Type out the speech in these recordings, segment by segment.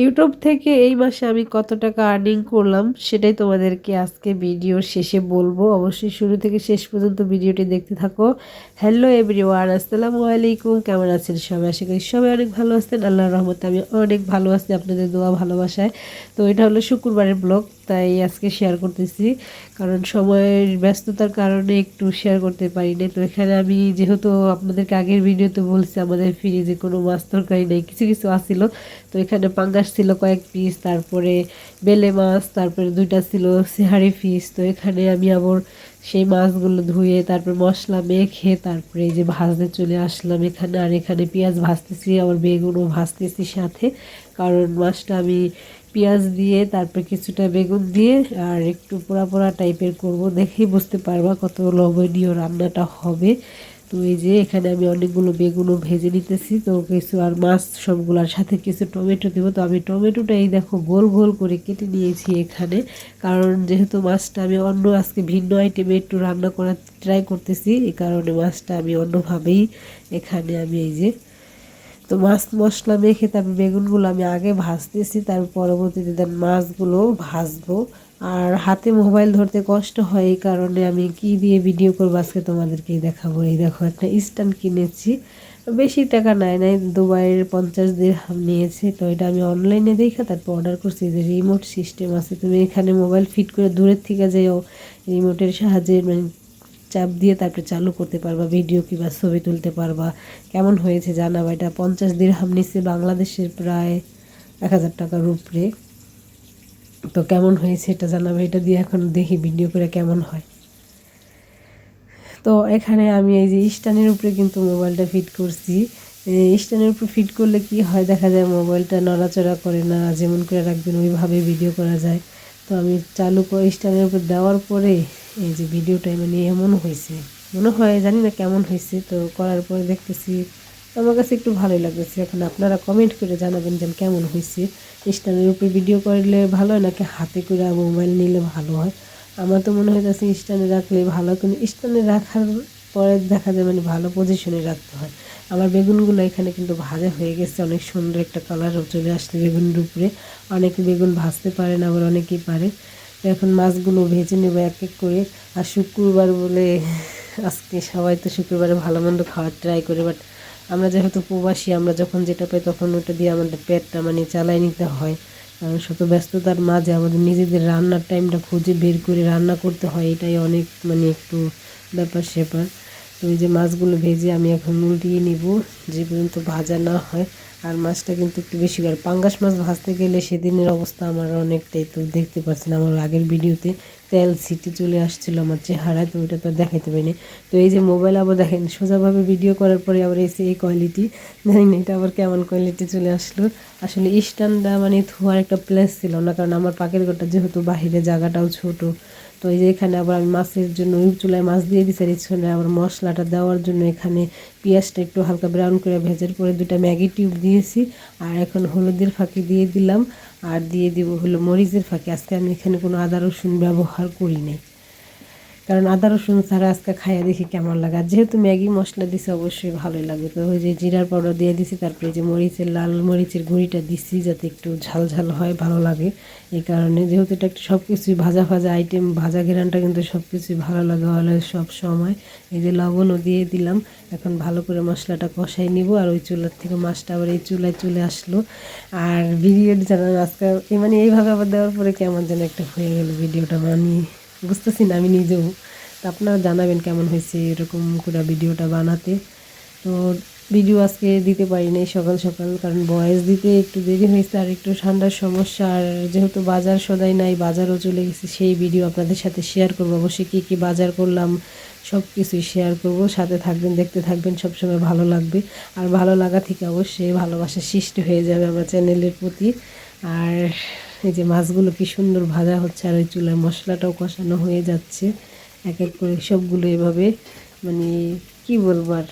YouTube থেকে এই মাসে আমি কত টাকা আর্নিং করলাম সেটাই তোমাদেরকে আজকে ভিডিওর শেষে বলব। অবশ্যই শুরু থেকে শেষ পর্যন্ত ভিডিওটি দেখতে থাকো। হ্যালো এভরিওয়ান আসসালামু আলাইকুম। কেমন আছেন সবাই? আশা করি সবাই অনেক ভালো আছেন। আল্লাহ রহমতে আমি অনেক ভালো আছি, আপনাদের দোয়া ভালোবাসায়। তো এটা হলো শুক্রবারের ব্লগ তাই আজকে শেয়ার করতেছি। কারণ সময়ের ব্যস্ততার কারণে একটু শেয়ার করতে পারিনি। তো এখানে আমি যেহেতু আপনাদেরকে আগের ভিডিওতে বলছি, আমাদের ফ্রিজে কোনো মাছ তরকারি নেই, কিছু কিছু আসছিল তো এখানে পাঙ্গাস ছিল কয়েক পিস তারপরে বেলে মাছ, তারপরে দুইটা ছিল সিহারি ফিস তো এখানে আমি আবার সেই মাছগুলো ধুয়ে, তারপর মশলা মেখে, তারপরে যে ভাজতে চলে আসলাম এখানে। আর এখানে পেঁয়াজ ভাজতেছি, আবার বেগুনও ভাজতেছি সাথে। কারণ মাছটা আমি পেঁয়াজ দিয়ে, তারপর কিছুটা বেগুন দিয়ে, আর একটু পোড়া পোড়া টাইপের করব দেখেই বুঝতে পারবা কত লবণীয় রান্নাটা হবে। তো এই যে এখানে আমি অনেকগুলো বেগুনও ভেজে নিতেছি, তো কিছু আর মাছ সবগুলোর সাথে কিছু টমেটো দেবো। তো আমি টমেটোটা এই দেখো গোল গোল করে কেটে নিয়েছি এখানে, কারণ যেহেতু মাছটা আমি অন্য আজকে ভিন্ন আইটেমে একটু রান্না করার ট্রাই করতেছি, এই কারণে মাছটা আমি অন্যভাবেই এখানে আমি এই যে তো মাছ মশলা মেখে তারপর বেগুনগুলো আমি আগে ভাজতেছি, তারপর পরবর্তীতে দেন মাছগুলো ভাজবো। আর হাতে মোবাইল ধরতে কষ্ট হয় এই কারণে আমি কি দিয়ে ভিডিও করব আজকে তোমাদেরকেই দেখাবো। এই দেখো, একটা স্ট্যান্ড কিনেছি। বেশি টাকা নেয় নাই, দুবাইয়ের পঞ্চাশ হাম নিয়েছে। তো এটা আমি অনলাইনে দেখে তারপর অর্ডার করছি। যে রিমোট সিস্টেম আছে, তুমি এখানে মোবাইল ফিট করে দূরের থেকে যেও রিমোটের সাহায্যে মানে চাপ দিয়ে তারপরে চালু করতে পারবা ভিডিও কিংবা ছবি তুলতে পারবা। কেমন হয়েছে জানাবা এটা পঞ্চাশ দিন হাম নিচ্ছে বাংলাদেশের প্রায় এক হাজার টাকার উপরে। তো কেমন হয়েছে এটা জানাবে এটা দিয়ে এখন দেখি ভিডিও করে কেমন হয়। তো এখানে আমি এই যে স্ট্যান্ডের উপরে কিন্তু মোবাইলটা ফিট করছি। স্ট্যান্ডের উপরে ফিট করলে কি হয়? দেখা যায় মোবাইলটা নড়াচড়া করে না, যেমন করে রাখবেন ওইভাবে ভিডিও করা যায়। তো আমি চালু করে স্ট্যান্ডের উপর দেওয়ার পরে এই যে ভিডিওটা মানে এমন হয়েছে। মনে হয় জানি না কেমন হয়েছে, তো করার পরে দেখতেছি আমার কাছে একটু ভালোই লাগতেছে। এখন আপনারা কমেন্ট করে জানাবেন যে কেমন হয়েছে। স্ট্যান্ডের উপরে ভিডিও করলে ভালো হয় নাকি হাতে করে মোবাইল নিলে ভালো হয়? আমার তো মনে যাচ্ছে স্ট্যান্ডে রাখলে ভালো কিন্তু স্ট্যান্ডে রাখার পরে দেখা যায় মানে ভালো পজিশনে রাখতে হয়। আমার বেগুনগুলো এখানে কিন্তু ভাজা হয়ে গেছে, অনেক সুন্দর একটা কালার চলে আসছে বেগুনের উপরে। অনেকে বেগুন ভাজতে পারে না, আবার অনেকেই পারে। এখন মাছগুলো ভেজে নেব এক এক করে। আর শুক্রবার বলে আজকে সবাই তো শুক্রবারে ভালো মন্দ খাওয়ার ট্রাই করে বাট আমরা যেহেতু প্রবাসী, আমরা যখন যেটা পাই তখন ওটা দিয়ে আমাদের পেটটা মানে চালাই নিতে হয়। শত ব্যস্ততার মাঝে আমাদের নিজেদের রান্নার টাইমটা খুঁজে বের করে রান্না করতে হয়, এটাই অনেক মানে একটু ব্যাপার স্যাপার তো এই যে মাছগুলো ভেজে আমি এখন উল্টিয়ে নিব, যে পর্যন্ত ভাজা না হয়। আর মাছটা কিন্তু একটু বেশি পাঙ্গাস মাছ ভাজতে গেলে সেদিনের অবস্থা আমার অনেকটাই, তো দেখতে পাচ্ছেন আমার আগের ভিডিওতে তেল সিটি চলে আসছিল আমার চেহারায়, তো ওইটা তো দেখাইতে পারিনি তো এই যে মোবাইল আবার দেখেন, সোজাভাবে ভিডিও করার পরে আবার এসে এই কোয়ালিটি জানি না এটা আবার কেমন কোয়ালিটি চলে আসলো। আসলে স্ট্যান্ডটা মানে ধোয়ার একটা প্লেস ছিল না, কারণ আমার পাকের ঘরটা যেহেতু বাহিরে, জায়গাটাও ছোটো। তো এই যে এখানে আবার আমি মাছের জন্য চুলায় মাছ দিয়ে দিচ্ছি এখানে আবার মশলাটা দেওয়ার জন্য এখানে পেঁয়াজটা একটু হালকা ব্রাউন করে ভেজার পরে দুটা ম্যাগি টিউব দিয়েছি, আর এখন হলুদের ফাঁকি দিয়ে দিলাম, আর দিয়ে দিব হলো মরিচের ফাঁকি। আজকে আমি এখানে কোনো আদা রসুন ব্যবহার করি নাই। কারণ আদা রসুন ছাড়া আজকে খাইয়া দেখি কেমন লাগে। আর যেহেতু ম্যাগি মশলা দিছে, অবশ্যই ভালোই লাগবে। তো ওই যে জিরার পাউডার দিয়ে দিছি, তারপরে যে মরিচের, লাল মরিচের গুঁড়িটা দিছি যাতে একটু ঝাল ঝাল হয়, ভালো লাগে। এই কারণে যেহেতু এটা একটু সব কিছুই ভাজা ভাজা আইটেম ভাজা ঘেরানটা কিন্তু সব কিছুই ভালো লাগে হলে সব সময়। এই যে লবণও দিয়ে দিলাম, এখন ভালো করে মশলাটা কষাই নিব আর ওই চুলার থেকে মাছটা আবার এই চুলায় চলে আসলো। আর ভিডিও জানান আজকে মানে এইভাবে আবার দেওয়ার পরে কেমন যেন একটা হয়ে গেল ভিডিওটা বানিয়ে। বুঝতেছি না, আমি নিজেও। তো আপনারা জানাবেন কেমন হয়েছে এরকম করে ভিডিওটা বানাতে। তো ভিডিও আজকে দিতে পারি নাই সকাল সকাল, কারণ বয়স দিতে একটু দেরি হয়েছে আর একটু ঠান্ডার সমস্যা। আর যেহেতু বাজার সদাই নাই, বাজারও চলে গেছে, সেই ভিডিও আপনাদের সাথে শেয়ার করব। অবশ্যই কী কী বাজার করলাম সব কিছুই শেয়ার করব। সাথে থাকবেন, দেখতে থাকবেন, সবসময় ভালো লাগবে। আর ভালো লাগা থেকে অবশ্যই ভালোবাসা সৃষ্টি হয়ে যাবে আমার চ্যানেলের প্রতি। আর এই যে মাছগুলো কি সুন্দর ভাজা হচ্ছে আর ওই চুলায় মশলাটাও কষানো হয়ে যাচ্ছে। এক এক করে সবগুলো এভাবে মানে কি বলব আর?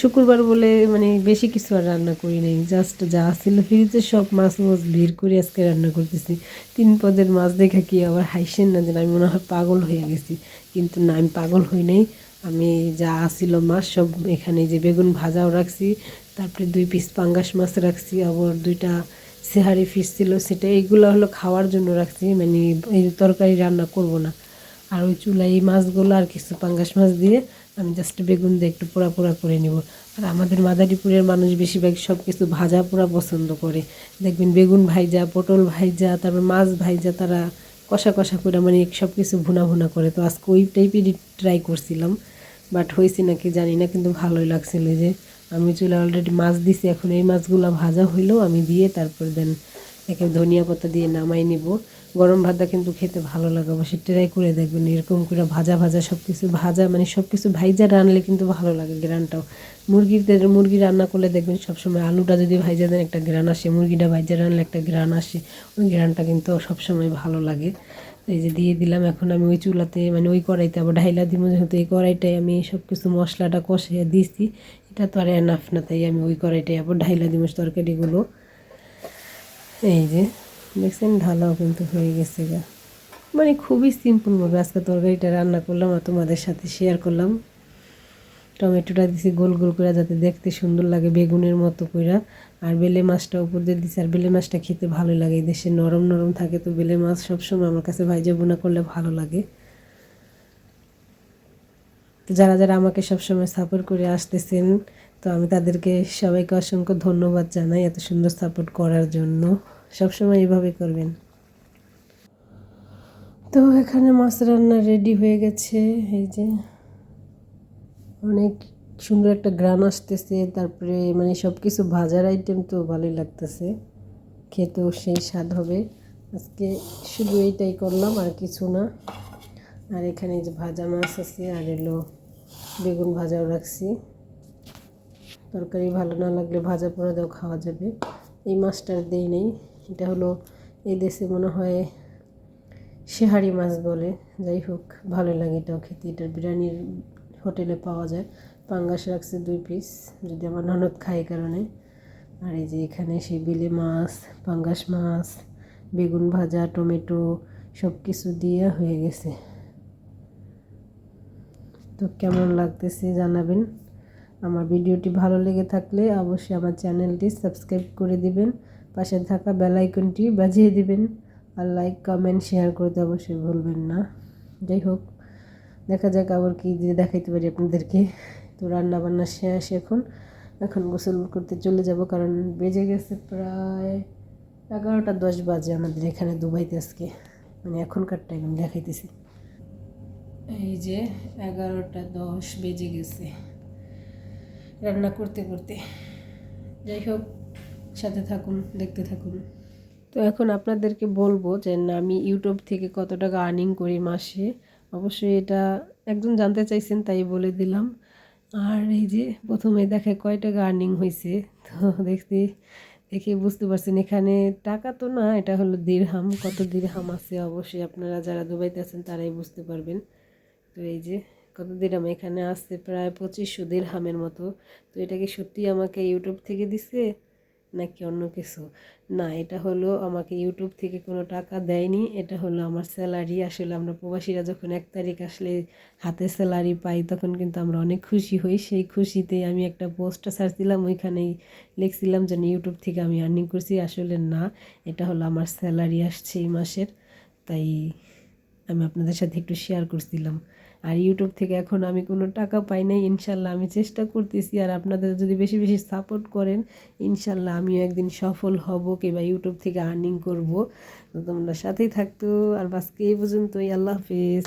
শুক্রবার বলে মানে বেশি কিছু আর রান্না করি নাই। জাস্ট যা ছিল ফ্রিজে সব মাছ মাছ ভিড় করে আজকে রান্না করতেছি। তিন পদের মাছ দেখা কি আবার হাইসেন না যেন আমি মনে হয় পাগল হয়ে গেছি। কিন্তু না, আমি পাগল হই নাই। আমি যা আসিল মাছ সব এখানে যে বেগুন ভাজাও রাখছি, তারপরে দুই পিস পাঙ্গাস মাছ রাখছি, আবার দুইটা সেহারি ফিশ ছিল সেটা এইগুলো হলো খাওয়ার জন্য রাখছি মানে এই তরকারি রান্না করব না। আর ওই চুলাই এই মাছগুলো আর কিছু পাঙ্গাস মাছ দিয়ে আমি জাস্ট বেগুন দিয়ে একটু পোড়া পোড়া করে নিব। আর আমাদের মাদারীপুরের মানুষ বেশিরভাগ সব কিছু ভাজা পোড়া পছন্দ করে। দেখবেন বেগুন ভাইজা, পটল ভাইজা, তারপর মাছ ভাইজা, তারা কষা কষা করে মানে সব কিছু ভুনা ভুনা করে। তো আজকে ওই টাইপেরই ট্রাই করছিলাম বাট হয়েছে নাকি জানি না, কিন্তু ভালোই লাগছিল যে আমি চুলে অলরেডি মাছ দিছি, এখন এই মাছগুলো ভাজা হইলেও আমি দিয়ে তারপর দেন একে ধনিয়া পাতা দিয়ে নামাই নিব। গরম ভাতটা কিন্তু খেতে ভালো লাগে, অবশ্যই ট্রাই করে দেখবেন, এরকম করে ভাজা ভাজা সব কিছু ভাজা মানে সব কিছু ভাইজা রানলে কিন্তু ভালো লাগে গ্রানটাও। মুরগির মুরগি রান্না করলে দেখবেন সবসময় আলুটা যদি ভাইজা দেন একটা গ্রান আসে, মুরগিটা ভাইজা রানলে একটা গ্রান আসে, ওই গ্রানটা কিন্তু সবসময় ভালো লাগে। এই যে দিয়ে দিলাম, এখন আমি ওই চুলাতে মানে ওই কড়াইতে আবার ঢাইলা দিব, যেহেতু এই কড়াইটাই আমি সব কিছু মশলাটা কষিয়ে দিয়েছি এটা তো আর এনাফ না, তাই আমি ওই কড়াইটাই আবার ঢাইলা দিব তরকারিগুলো। এই যে, দেখছেন ঢালাও কিন্তু হয়ে গেছে গা। মানে খুবই সিম্পলভাবে আজকে তরকারিটা রান্না করলাম আর তোমাদের সাথে শেয়ার করলাম। টমেটোটা দিছি গোল গোল করে যাতে দেখতে সুন্দর লাগে বেগুনের মতো করে আর বেলে মাছটা উপর দিয়ে দিছি, আর বেলে মাছটা খেতে ভালো লাগে। দেশে নরম নরম থাকে তো বেলে মাছ সবসময় আমার কাছে ভাইজা বোনা করলে ভালো লাগে। তো যারা যারা আমাকে সবসময় সাপোর্ট করে আসতেছেন, তো আমি তাদেরকে সবাইকে অসংখ্য ধন্যবাদ জানাই এত সুন্দর সাপোর্ট করার জন্য। সবসময় এইভাবে করবেন। তো এখানে মাছ রান্না রেডি হয়ে গেছে, এই যে। অনেক সুন্দর একটা গ্রান আসতেছে, তারপরে মানে সব কিছু ভাজার আইটেম তো ভালোই লাগতেছে। খেতেও সেই স্বাদ হবে। আজকে শুধু এইটাই করলাম, আর কিছু না। আর এখানে যে ভাজা মাছ আছে, আর এলো বেগুন ভাজাও রাখছি। তরকারি ভালো না লাগলে ভাজা পোড়া দেও খাওয়া যাবে। এই মাছটার দেই নেই। এটা হলো এই দেশে মনে হয় শেহারি মাছ বলে। যাই হোক, ভালো লাগে এটাও খেতে। এটার বিরিয়ানির হোটেলে পাওয়া যায়। পাঙ্গাস রাখছে দুই পিস যদি আমার ননদ খায় কারণে। আর এই যে এখানে সেই বিলে মাছ, পাঙ্গাস মাছ, বেগুন ভাজা, টমেটো সব কিছু দিয়ে হয়ে গেছে। তো কেমন লাগতেছে জানাবেন। আমার ভিডিওটি ভালো লেগে থাকলে অবশ্যই আমার চ্যানেলটি সাবস্ক্রাইব করে দিবেন। পাশে থাকা বেল আইকনটি বাজিয়ে দিবেন। আর লাইক, কমেন্ট, শেয়ার করতে অবশ্যই ভুলবেন না। যাই হোক। দেখা যাক আবার কী দিয়ে দেখাইতে পারি আপনাদেরকে। তো রান্না বান্না শেষ এখন। এখন গোসল করতে চলে যাব কারণ বেজে গেছে প্রায় এগারোটা দশ বাজে আমাদের এখানে দুবাইতে আজকে। মানে এখনকার টাইম আমি দেখাইতেছি। এই যে এগারোটা দশ বেজে গেছে রান্না করতে করতে। যাই হোক, সাথে থাকুন, দেখতে থাকুন। তো এখন আপনাদেরকে বলব যে আমি ইউটিউব থেকে কত টাকা আর্নিং করি মাসে? অবশ্যই এটা একজন জানতে চাইছেন, তাই বলে দিলাম। আর এই যে প্রথমে দেখে কয় টাকা আর্নিং হয়েছে তো দেখতে, দেখে বুঝতে পারছেন এখানে টাকা তো না, এটা হলো দিরহাম, কত দিরহাম আছে অবশ্যই আপনারা যারা দুবাইতে আছেন তারাই বুঝতে পারবেন। তো এই যে কত দিরহাম, এখানে আসছে প্রায় পঁচিশশো দিরহামের মতো। তো এটা কি সত্যি আমাকে ইউটিউব থেকে দিছে? নাকি অন্য কিছু? না, এটা হলো আমাকে ইউটিউব থেকে কোনো টাকা দেয়নি, এটা হলো আমার স্যালারি আসলে আমরা প্রবাসীরা যখন এক তারিখ আসলে হাতে স্যালারি পাই, তখন কিন্তু আমরা অনেক খুশি হই। সেই খুশিতে আমি একটা পোস্টটা দিলাম, ওইখানেই লিখছিলাম যে ইউটিউব থেকে আমি আর্নিং করছি। আসলে না, এটা হলো আমার স্যালারি আসছে এই মাসের, তাই আমি আপনাদের সাথে একটু শেয়ার করছিলাম। আর ইউটিউব থেকে এখন আমি কোনো টাকা পাই নাই, ইনশাল্লাহ আমি চেষ্টা করতেছি। আর আপনাদের যদি বেশি বেশি সাপোর্ট করেন, ইনশাল্লাহ আমিও একদিন সফল হব কিংবা ইউটিউব থেকে আর্নিং করব। তো তোমরা সাথেই থাকতো। আর বাসকে এই পর্যন্তই। আল্লাহ হাফিজ।